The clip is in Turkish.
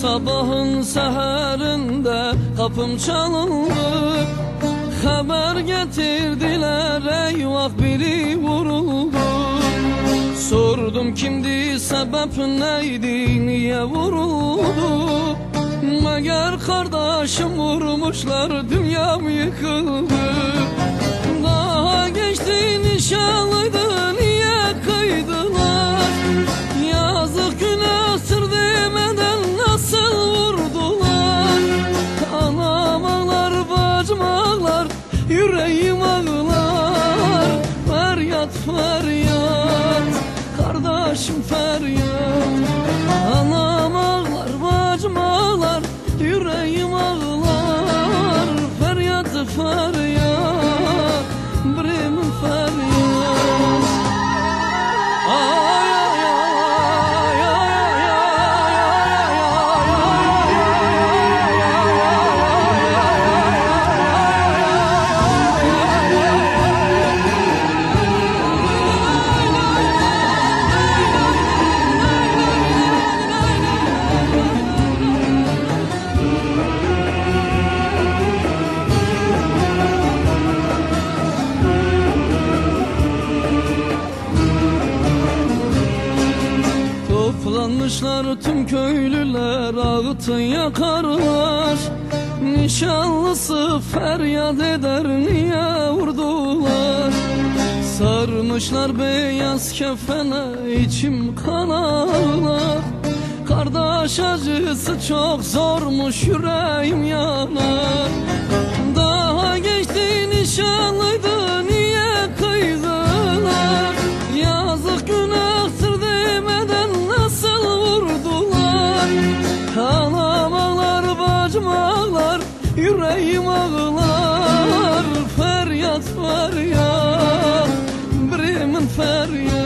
Sabahın seherinde kapım çalındı. Haber getirdiler eyvah biri vuruldu. Sordum kimdi sebep neydi niye vuruldu? Meğer kardeşim vurmuşlar dünyam yıkıldı yüreğim ağlar Feryat feryat. Kardeşim feryat Toplanmışlar tüm köylüler ağıtı yakarlar. Nişanlısı feryat eder niye vurdular? Sarmışlar beyaz kefene içim kan ağlar Kardeş acısı çok zormuş yüreğim yanar yüreğim ağlar Feryat feryat birimin feryat